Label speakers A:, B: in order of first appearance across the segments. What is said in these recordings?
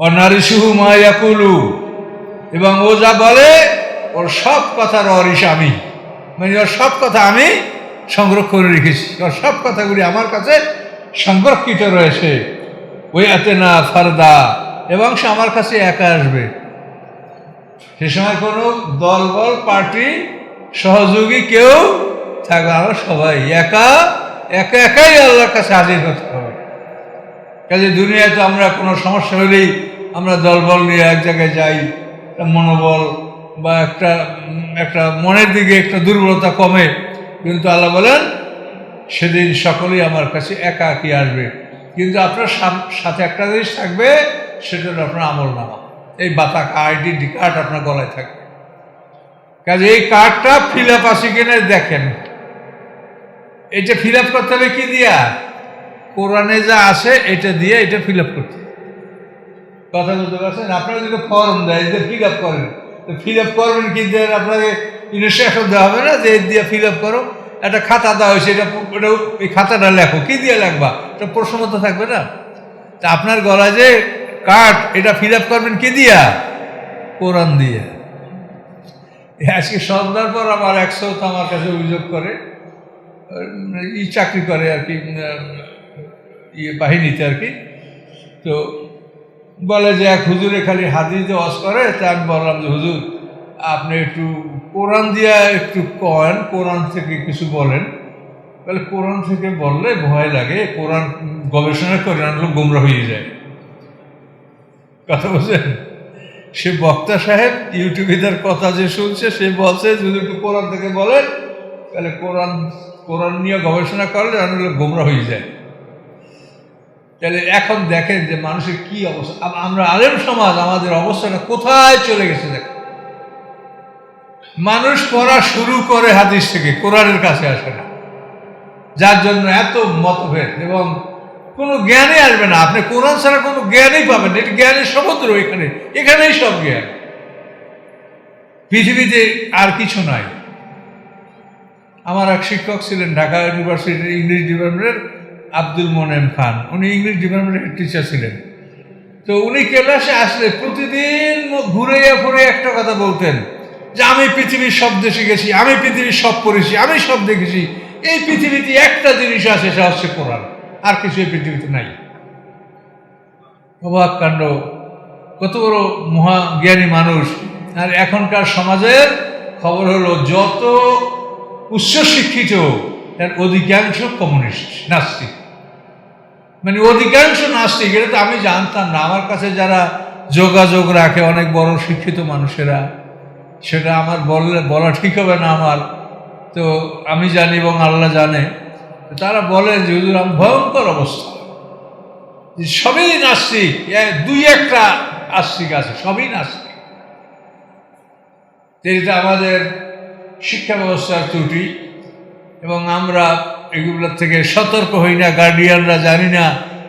A: অনারিসুহু মায়াকুলু। এবং ও যা বলে, ওর সব কথার অরিস আমি। মানে ওর সব কথা আমি সংরক্ষণ করে রেখেছি। ওর সব কথাগুলি আমার কাছে সংরক্ষিত রয়েছে। ওই আতে না ফারদা, এবং সে আমার কাছে একা আসবে। সে সময় কোনো দলবল, পার্টি, সহযোগী কেউ থাকবে আমরা সবাই একা একা একাই আল্লাহর কাছে হাজির হতে হবে। কাজে দুনিয়ায় তো আমরা কোনো সমস্যা হলেই আমরা দলবল নিয়ে এক জায়গায় যাই মনোবল বা একটা একটা মনের দিকে একটা দুর্বলতা কমে। কিন্তু আল্লাহ বলেন, সেদিন সকলেই আমার কাছে একা কি আসবে। কিন্তু আপনার সাথে একটা জিনিস থাকবে, সেটা হলো আপনার আমল নামা। এই বাতা আইডেন্টি কার্ড আপনার গলায় থাকবে। কাজে এই কার্ডটা ফিল আপ আছে কিনা দেখেন। এটা ফিল আপ করতে হবে কি দিয়া? কোরআনে যা আছে, এটা দিয়ে এটা ফিল আপ করতে। কথা বলতে পারছেন? আপনারা যদি ফর্ম দেয়, যে ফিল আপ করেন। তো ফিল আপ করবেন কি দিয়ে আপনাকে ইনস্ট্রাকশন দেওয়া হবে না, যে দিয়ে ফিল আপ করো, একটা খাতা দেওয়া হয়েছে, এটা ওটা এই খাতাটা লেখো। কী দিয়ে লেখবা? এটা প্রশ্ন মতো থাকবে না? তা আপনার গলায় যে কার্ড এটা ফিল আপ করবেন কি দিয়া? কোরআন দিয়ে। আজকে সন্ধ্যার পর আমার একশো তো আমার কাছে অভিযোগ করে ই চাকরি করে আর কি ইয়ে বাহিনীতে আর কি। তো বলে যে এক হুজুরে খালি হাদিস দিয়ে ওয়াজ করে, তা আমি বললাম যে, হুজুর, আপনি একটু কোরআন দিয়া একটু কয়েন, কোরআন থেকে কিছু বলেন। বলে, কোরআন থেকে বললে ভয় লাগে, কোরআন গবেষণা করে আনলো গোমরা হয়ে যায়। কথা বলছেন সে বক্তা সাহেব ইউটিউবে তার কথা যে শুনছে, সে বলছে, যদি একটু কোরআন থেকে বলেন, তাহলে কোরআন কোরআন নিয়ে গবেষণা করলে আনলে গোমরা হয়ে যায়। তাহলে এখন দেখেন যে মানুষের কি অবস্থা। আমরা আলেম সমাজ, আমাদের অবস্থাটা কোথায় চলে গেছে দেখেন মানুষ পড়া শুরু করে হাদিস থেকে, কোরআনের কাছে আসে না। যার জন্য এত মতভেদ এবং কোনো জ্ঞানই আসবে না। আপনি কোরআন ছাড়া কোনো জ্ঞানই পাবেন। এটা জ্ঞানের সমুদ্র এখানে। এখানেই সব জ্ঞান। পৃথিবীতে আর কিছু নাই। আমার এক শিক্ষক ছিলেন ঢাকা ইউনিভার্সিটির ইংলিশ ডিপার্টমেন্টের। আব্দুল মোনেম খান। উনি ইংলিশ ডিপার্টমেন্টের হেড টিচার ছিলেন। তো উনি ক্লাসে আসলে প্রতিদিন মুখ ঘুরে ফুরে একটা কথা বলতেন যে, আমি পৃথিবীর সব দেশে গেছি, আমি পৃথিবীর সব পড়েছি, আমি সব দেখেছি। এই পৃথিবীতে একটা জিনিস আছে, সেটা হচ্ছে কোরআন। আর কিছু এই পৃথিবীতে নাই। অবাক কাণ্ড। কত বড় মহা জ্ঞানী মানুষ। আর এখনকার সমাজের খবর হলো, যত উচ্চশিক্ষিত, তার অধিকাংশ কমিউনিস্ট, নাস্তিক। মানে অধিকাংশ নাস্তিক, এটা তো আমি জানতাম না। আমার কাছে যারা যোগাযোগ রাখে, অনেক বড় শিক্ষিত মানুষেরা, সেটা আমার বললে, বলা ঠিক হবে না আমার। তো আমি জানি এবং আল্লাহ জানে। তারা বলে যে, হুজুর, আমি ভয়ঙ্কর অবস্থা। সবই নাস্তিক দুই একটা আস্তিক আছে, সবই নাস্তিক। এটা আমাদের শিক্ষা ব্যবস্থার ত্রুটি এবং আমরা এগুলোর থেকে সতর্ক হই না গার্ডিয়ানরা জানি না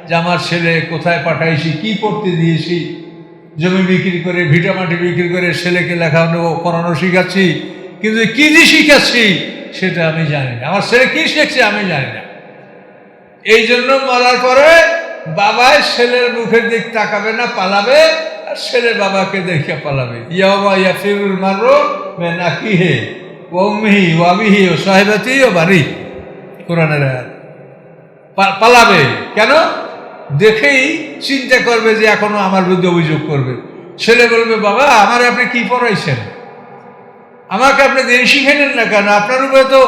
A: যে আমার ছেলে কোথায় পাঠাইছি, কি পড়তে দিয়েছি, জমি বিক্রি করে ভিটামাটি বিক্রি করে ছেলেকে লেখানো করানো শিখাচ্ছি, কিন্তু কি দিয়ে শিখাচ্ছি সেটা আমি জানি না। আমার ছেলে কি শিখছে আমি জানি না। এই জন্য মরার পরে বাবায় ছেলের মুখের দিক তাকাবে না, পালাবে, আর ছেলে বাবাকে দেখে পালাবে। ইয়া ইয়াবা ইয়া ফিরুল মারো মে নাকি হে ওমিহি ওয়াবিহি ও সাহেবাতি ও বাড়ি কোরআনের আয়াত। পালাবে। কেন? দেখেই চিন্তা করবে যে এখনও আমার বিরুদ্ধে অভিযোগ করবে। ছেলে বলবে, বাবা, আমার আপনি কি পড়াইছেন? আমাকে আপনি দিন শিখালেন না কেন? আপনার উপরে তো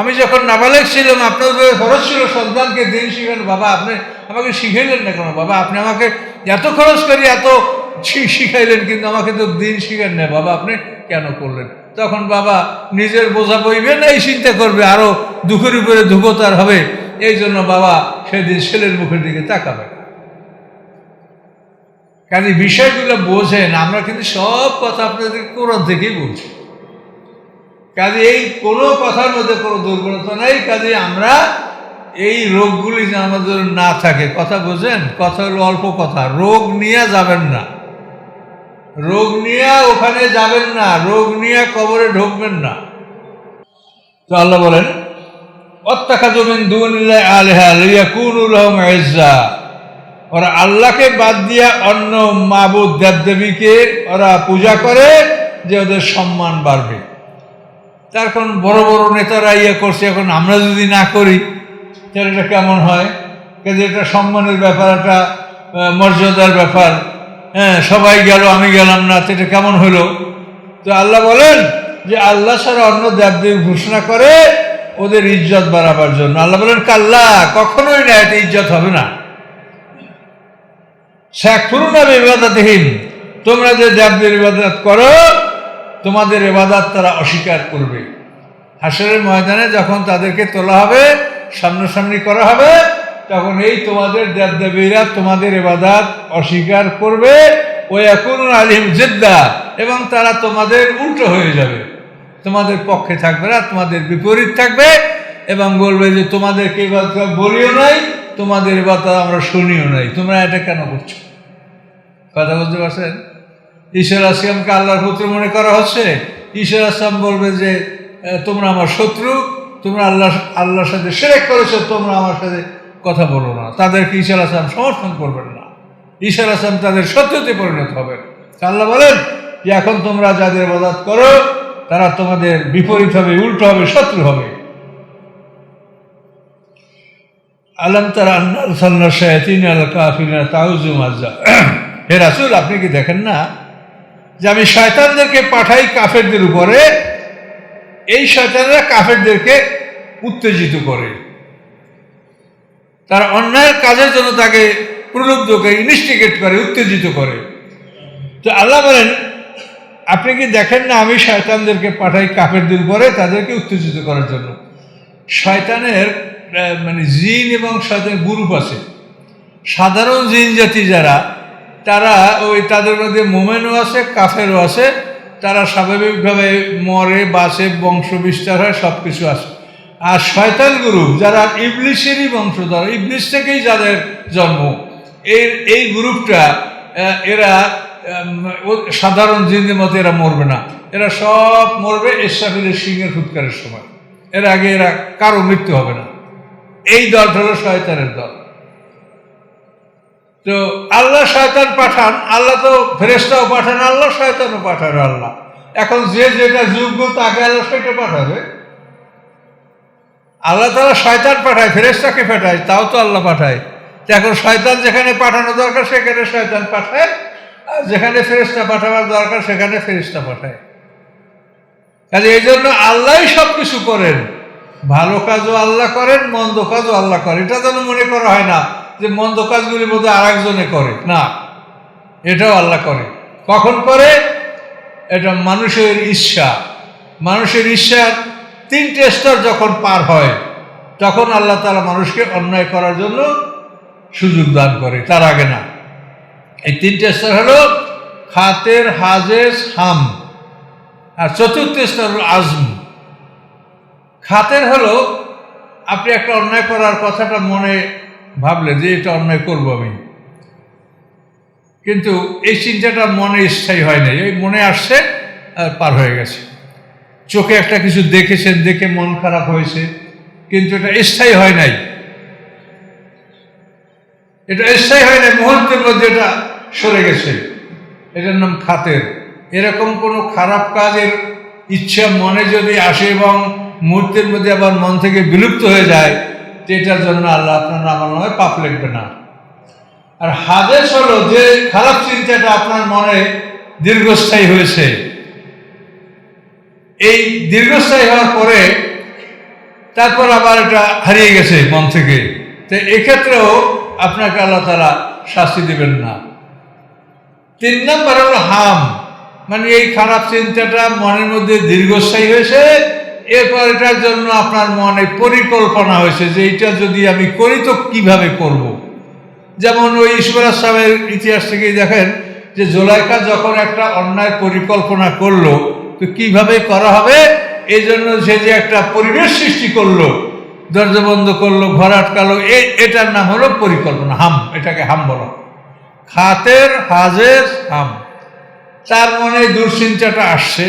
A: আমি যখন নাবালেক ছিলাম, আপনার উপরে খরচ ছিল, সন্তানকে দিন শিখান বাবা, আপনি আমাকে শিখাইলেন না কেন? বাবা, আপনি আমাকে এত খরচ করি এত শিখাইলেন, কিন্তু আমাকে তো দিন শিখান না। বাবা, আপনি কেন করলেন? তখন বাবা নিজের বোঝা বইবে না, এই চিন্তা করবে, আরও দুঃখের উপরে দুঃখতার হবে। এই জন্য বাবা সেদিন ছেলের মুখের দিকে তাকাবে। কাজে বিষয়গুলো বোঝেন, আমরা কিন্তু সব কথা আপনাদের কোরআন থেকেই বলছি। কাজে এই কোনো কথার মধ্যে কোনো দুর্বলতা নাই কাজে আমরা এই রোগগুলি যেন আমাদের না থাকে। কথা বোঝেন? কথা হলো অল্প কথা, রোগ নিয়ে যাবেন না। রোগ নিয়ে ওখানে যাবেন না, রোগ নিয়ে কবরে ঢুকবেন না। তো আল্লাহ বলেন অত্যাখা জমিন দুনিল্লাহ আলহা লিয়াকুনুল ইজ্জা। ওরা আল্লাহকে বাদ দিয়া অন্য মাবুদ দেবদেবীকে ওরা পূজা করে যে ওদের সম্মান বাড়বে। তার এখন বড় বড় নেতারা ইয়ে করছে, এখন আমরা যদি না করি, তাহলে এটা কেমন হয়? কাজে এটা সম্মানের ব্যাপার একটা মর্যাদার ব্যাপার। হ্যাঁ সবাই গেল, আমি গেলাম না, তো এটা কেমন হলো? তো আল্লাহ বলেন যে আল্লাহ ছাড়া অন্য দেবদেব ঘোষণা করে ওদের ইজ্জত বাড়াবার জন্য। আল্লাহ বলেন, কাল্লা, কখনোই না, এতে ইজ্জত হবে না। শেখুরুনা ইবাদতহীন তোমরা যে দেবদের ইবাদত করো, তোমাদের এবাদত তারা অস্বীকার করবে। হাসরের ময়দানে যখন তাদেরকে তোলা হবে, সামনাসামনি করা হবে তখন এই তোমাদের দেবদেবীরা তোমাদের এবাদাত অস্বীকার করবে। ওই এখন আলিম জেদ্দা, এবং তারা তোমাদের উল্টো হয়ে যাবে। তোমাদের পক্ষে থাকবে না, তোমাদের বিপরীত থাকবে, এবং বলবে যে তোমাদেরকে এবার বলিও নাই, তোমাদের এবার আমরা শুনিও নাই। তোমরা এটা কেন করছ? কথা বলতে পারছেন? ঈশ্বর আসলামকে আল্লাহর পুত্র মনে করা হচ্ছে। ঈশ্বর আসলাম বলবে যে তোমরা আমার শত্রু, তোমরা আল্লাহ, আল্লাহর সাথে সেরেক করেছ, তোমরা আমার সাথে কথা বলো না। তাদেরকে ঈশ্বর আসলাম সমর্থন করবেন না। ঈশ্বর আসলাম তাদের সত্যতে পরিণত হবে। আল্লাহ বলেন যে এখন তোমরা যাদের মদত করো, তারা তোমাদের বিপরীত হবে, উল্টো হবে, শত্রু হবে। আলম তারা আন্নার সাল্লা আল কাফিনা তাউজু মাজা। হে রাসুল, আপনি কি দেখেন না যে আমি শয়তানদেরকে পাঠাই কাফেরদের উপরে? এই শয়তানরা কাফেরদেরকে উত্তেজিত করে। তারা অন্যায়ের কাজের জন্য তাকে প্রলুব্ধ করে ইনস্টিগেট করে, উত্তেজিত করে। তো আল্লাহ বলেন, আপনি কি দেখেন না আমি শয়তানদেরকে পাঠাই কাপের কাফেরদের উপরে তাদেরকে উত্তেজিত করার জন্য? শয়তানের মানে জিন এবং শয়তানের গ্রুপ আছে। সাধারণ জিন জাতি যারা, তারা ওই তাদের মধ্যে মোমেনও আছে, কাফেরও আছে। তারা স্বাভাবিকভাবে মরে বাসে বংশ বিস্তার হয় সব কিছু আছে। আর শয়তান গ্রুপ যারা ইবলিশেরই বংশধর ইবলিশ থেকেই যাদের জন্ম, এই এই গ্রুপটা এরা সাধারণ জিনদের মতো এরা মরবে না। এরা সব মরবে ইসরাফিলের সিংহের ফুৎকারের সময়। এর আগে এরা কারও মৃত্যু হবে না। এই দলটা হলো শয়তানের দল। তো আল্লাহ শয়তান পাঠান, আল্লাহ তো ফেরেস্তাও পাঠান, আল্লাহ শয়তানও পাঠান আল্লাহ। এখন যে যেটা যোগ্য তাকে আল্লাহ সেটা পাঠাবে। আল্লাহ তারা শয়তান পাঠায় ফেরেস্তাকে পাঠায়, তাও তো আল্লাহ পাঠায়। তো এখন শয়তান যেখানে পাঠানো দরকার, সেখানে শয়তান পাঠায়, আর যেখানে ফেরেস্তা পাঠাবার দরকার, সেখানে ফেরেস্তা পাঠায়। কাজে এই জন্য আল্লাহই সব কিছু করেন। ভালো কাজও আল্লাহ করেন, মন্দ কাজও আল্লাহ করেন। এটা যেন মনে করা হয় না যে মন্দ কাজগুলি বোধহয় আর একজনে করে। না, এটাও আল্লাহ করে। কখন করে? এটা মানুষের ইচ্ছা মানুষের ইচ্ছার তিনটে স্তর যখন পার হয়, তখন আল্লাহ তারা মানুষকে অন্যায় করার জন্য সুযোগ দান করে, তার আগে না। এই তিনটে স্তর হলো খাতের হাজেস হাম। আর চতুর্থ স্তর হলো আজম। খাতের হলো, আপনি একটা অন্যায় করার কথাটা মনে ভাবলেন যে এটা অন্যায় করব আমি। কিন্তু এই চিন্তাটা মনে স্থায়ী হয় নাই, এই মনে আসছে আর পার হয়ে গেছে। চোখে একটা কিছু দেখেছেন, দেখে মন খারাপ হয়েছে, কিন্তু এটা স্থায়ী হয় নাই। এটা স্থায়ী হয় নাই, মুহূর্তের মধ্যে এটা সরে গেছে। এটার নাম খাতের। এরকম কোনো খারাপ কাজের ইচ্ছা মনে যদি আসে এবং মুহূর্তের মধ্যে আবার মন থেকে বিলুপ্ত হয়ে যায়, তো এটার জন্য আল্লাহ আপনার আমার নামে পাপ লিখবে না। আর হাদেশ হলো যে খারাপ চিন্তাটা আপনার মনে দীর্ঘস্থায়ী হয়েছে। এই দীর্ঘস্থায়ী হওয়ার পরে তারপর আবার এটা হারিয়ে গেছে মন থেকে। তো এক্ষেত্রেও আপনাকে আল্লাহ তারা শাস্তি দেবেন না। তিন নম্বর হলো হাম। মানে এই খারাপ চিন্তাটা মনের মধ্যে দীর্ঘস্থায়ী হয়েছে, এরপর এটার জন্য আপনার মনে পরিকল্পনা হয়েছে যে এটা যদি আমি করি তো কীভাবে করব। যেমন ওই ঈশ্বর আসলামের ইতিহাস থেকেই দেখেন যে জোলাইকা যখন একটা অন্যায় পরিকল্পনা করল কীভাবে করা হবে? এই জন্য সে যে একটা পরিবেশ সৃষ্টি করল, দরজা বন্ধ করল, ঘর আটকালো এটার নাম হলো পরিকল্পনা, হাম, এটাকে হাম বলা। খাতের হাজের হাম। তার মনে দুশ্চিন্তাটা আসছে,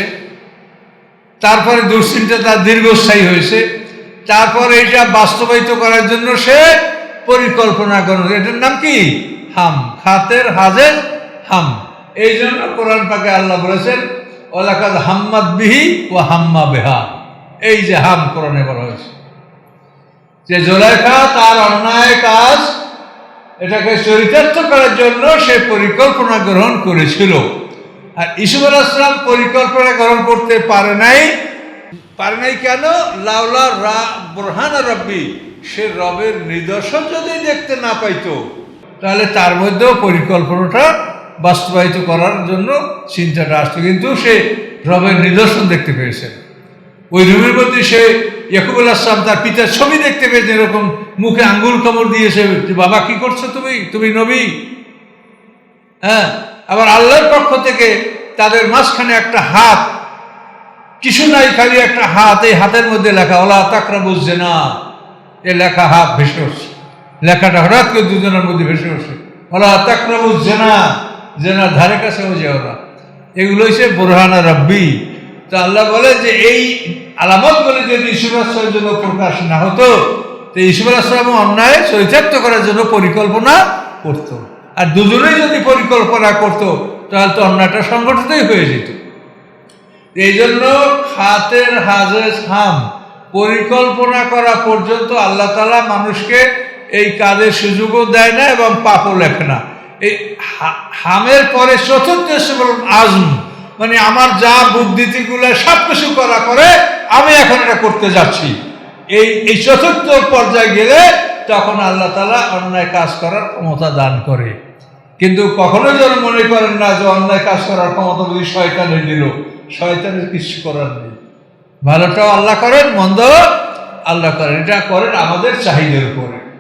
A: তারপরে দুশ্চিন্তা তার দীর্ঘস্থায়ী হয়েছে, তারপর এটা বাস্তবায়িত করার জন্য সে পরিকল্পনা করল। এটার নাম কি? হাম, খাতের হাজের হাম। এই জন্য কোরআন পাকে আল্লাহ বলেছেন ওলাকাদ হাম্মাদ বিহি ও হাম্মা বেহা। এই যে হাম কোরআনে বলা হয়েছে। যে জোলাইখা তার অন্যায় কাজ, এটাকে চরিতার্থ করার জন্য সে পরিকল্পনা গ্রহণ করেছিল। আর ইসুফ আলাহিসাম পরিকল্পনা গ্রহণ করতে পারে নাই। পারে নাই কেন? লাউলা রা বোরহান রব্বি, সে রবের নিদর্শন যদি দেখতে না পাইতো, তাহলে তার মধ্যেও পরিকল্পনাটা বাস্তবায়িত করার জন্য চিন্তাটা আসতো কিন্তু সে রবের নিদর্শন দেখতে পেয়েছে। ওই রুমের মধ্যে সে ইয়াকুবুল আসলাম তার পিতার ছবি দেখতে পেয়েছে, এরকম মুখে আঙ্গুল কামড় দিয়েছে বাবা, কি করছ তুমি? তুমি নবী? হ্যাঁ আবার আল্লাহর পক্ষ থেকে তাদের মাঝখানে একটা হাত, কিছু নাই, খালি একটা হাত, এই হাতের মধ্যে লেখা, ওলা তাকরা বুঝছে না এ লেখা হাত ভেসে উঠছে। লেখাটা হঠাৎ করে দুজনের মধ্যে ভেসে উঠছে। ওলা তাকরা বুঝছে না জেনার ধারে কাছেও যেও না। এগুলো হচ্ছে বোরহানা রব্বি। তো আল্লাহ বলে যে এই আলামতগুলো যদি ইসুফ আসলামের জন্য প্রকাশ না হতো, তো ইসুফ আসলাম অন্যায় চরিতার্থ করার জন্য পরিকল্পনা করত। আর দুজনেই যদি পরিকল্পনা করতো, তাহলে তো অন্যায়টা সংগঠিতই হয়ে যেত। এই জন্য খাতের হাজের হাম, পরিকল্পনা করা পর্যন্ত আল্লাহ তালা মানুষকে এই কাজের সুযোগও দেয় না এবং পাপও লেখে না। এই হামের পরে চতুর্থ আজম। মানে আমার যা বুদ্ধিতিগুলো সব কিছু করা করে, আমি এখন এটা করতে যাচ্ছি। এই এই চতুর্থ পর্যায়ে গেলে তখন আল্লাহ তালা অন্যায় কাজ করার ক্ষমতা দান করে। কিন্তু কখনো যেন মনে করেন না যে অন্যায় কাজ করার ক্ষমতা যদি শয়তানের দিল। শয়তানের কিছু করার নেই। ভালোটাও আল্লাহ করেন মন্দ আল্লাহ করেন। এটা করেন আমাদের চাহিদার উপরে।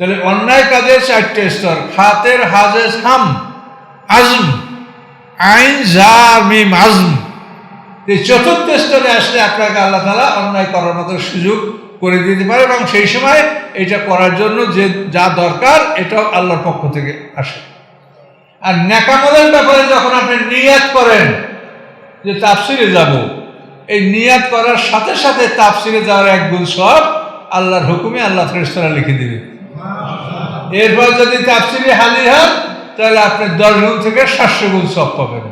A: তাহলে অন্যায় কাজের চারটে স্তর। খাতের হাজেস হাম আজম, আইন যা মিম আজম। এই চতুর্থ স্তরে আসলে আপনাকে আল্লাহ তালা অন্যায় করার মতো সুযোগ করে দিতে পারে এবং সেই সময় এটা করার জন্য যে যা দরকার এটাও আল্লাহর পক্ষ থেকে আসে। আর ন্যাকামলের ব্যাপারে যখন আপনি নিয়াত করেন যে তাফসিরে যাব, এই নিয়াত করার সাথে সাথে তাফসিরে যাওয়ার এক গুণ সব আল্লাহর হুকুমে আল্লাহ ফেরেশতারা লিখে দিবে এরপর যদি তাফসিরে হালি হন, তাহলে আপনি দশ গুণ থেকে সাতশো গুণ সব পাবেন।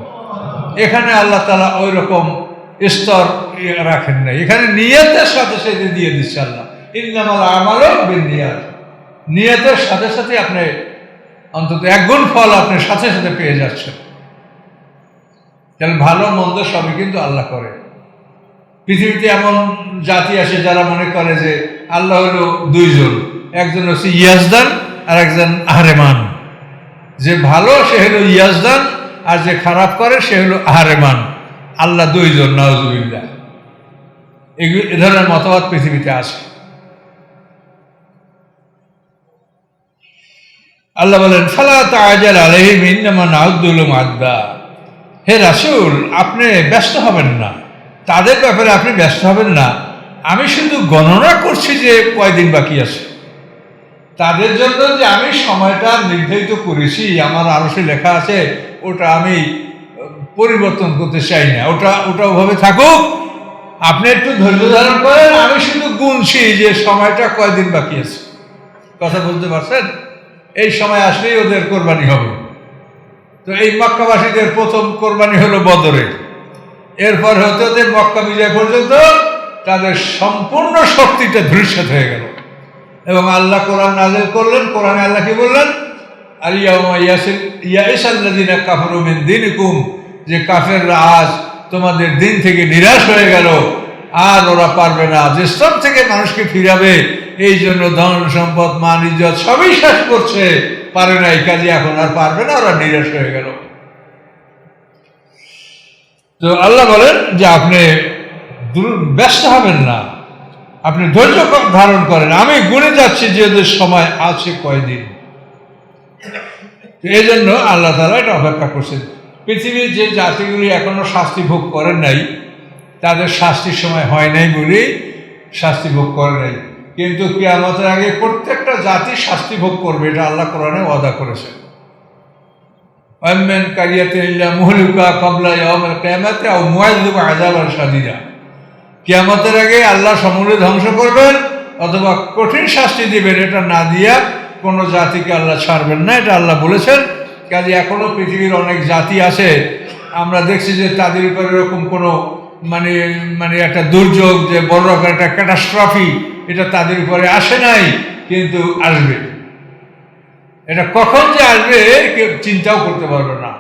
A: এখানে আল্লাহ তালা ওই রকম স্তর ইয়ে রাখেন নাই। এখানে নিয়তের সাথে সাথে দিয়ে দিচ্ছে আল্লাহ। ইন্নামাল আমালও বিন নিয়তের সাথে সাথে আপনি অন্তত এক গুণ ফল আপনি সাথে সাথে পেয়ে যাচ্ছেন। তাহলে ভালো মন্দ সবই কিন্তু আল্লাহ করে। পৃথিবীতে এমন জাতি আছে যারা মনে করে যে আল্লাহ হলো দুইজন। একজন হচ্ছে ইয়াজদান আর একজন আহরেমান। যে ভালো, সে হলো ইয়াজদান, আর যে খারাপ করে, সে হলো আহরেমান। আল্লাহ দুইজন নওয়াজুবিল্লাহ এগুলো এ ধরনের মতবাদ পৃথিবীতে আছে। আল্লাহ বলেন, ফালা তাজাল আলহিম ইন্নামা নাউদ্দুলুম আদা হে রাসুল, আপনি ব্যস্ত হবেন না। তাদের ব্যাপারে আপনি ব্যস্ত হবেন না। আমি শুধু গণনা করছি যে কয়দিন বাকি আছে। তাদের জন্য যে আমি সময়টা নির্ধারিত করেছি, আমার আরও সে লেখা আছে, ওটা আমি পরিবর্তন করতে চাই না। ওটা ওটা ওভাবে থাকুক। আপনি একটু ধৈর্য ধারণ করেন, আমি শুধু গুনছি যে সময়টা কয়দিন বাকি আছে। কথা বলতে পারছেন? এই সময় আসলেই ওদের কোরবানি হবে। তো এই মক্কাবাসীদের প্রথম কোরবানি হলো বদরে এরপর হতে হতে মক্কা বিজয় পর্যন্ত তাদের সম্পূর্ণ শক্তিটা ধূলিসাৎ হয়ে গেল। এবং আল্লাহ কোরআন নাজেল করলেন। কোরআনে আল্লাহ কি বললেন? আলিয়াসাল্লাদিনা কাফরু মিন দিনকুম। যে কাফেররা আজ তোমাদের দিন থেকে নিরাশ হয়ে গেল। আর ওরা পারবে না। যে সব থেকে মানুষকে ফিরাবে, এই জন্য ধন, সম্পদ, মান, ইজ্জত সবই শেষ করছে। পারে না এই কাজে এখন আর পারবে না, ওরা নিরাশ হয়ে গেল। তো আল্লাহ বলেন যে আপনি ব্যস্ত হবেন না। আপনি ধৈর্য ধারণ করেন। আমি গুনে যাচ্ছি যে ওদের সময় আছে কয়দিন। এই জন্য আল্লাহ তালা এটা অপেক্ষা করছেন। পৃথিবীর যে জাতিগুলি এখনও শাস্তি ভোগ করেন নাই, তাদের শাস্তির সময় হয় নাই বলেই শাস্তি ভোগ করে নাই। কিন্তু কেয়ামতের আগে প্রত্যেকটা জাতি শাস্তি ভোগ করবে, এটা আল্লাহ কোরআনে ওয়াদা করেছেন। অম্মেন কারিয়াতে ইল্লা মুহলিকা কবলা ইয়াউমের কিয়ামাতে আযাবান শাদীদা। কিয়ামতের আগে আল্লাহ সমূলে ধ্বংস করবেন অথবা কঠিন শাস্তি দিবেন, এটা না দিয়া কোনো জাতিকে আল্লাহ ছাড়বেন না, এটা আল্লাহ বলেছেন। কাজে এখনও পৃথিবীর অনেক জাতি আছে, আমরা দেখছি যে তাদের উপর এরকম কোনো মানে মানে একটা দুর্যোগ, যে বড় রকম একটা ক্যাটাস্ট্রফি এটা তাদের উপরে আসে নাই, কিন্তু আসবে। এটা কখন যে আসবে, কেউ চিন্তাও করতে পারবে না।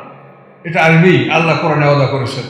A: এটা আসবেই, আল্লাহ কোরআনে অদা করেছেন।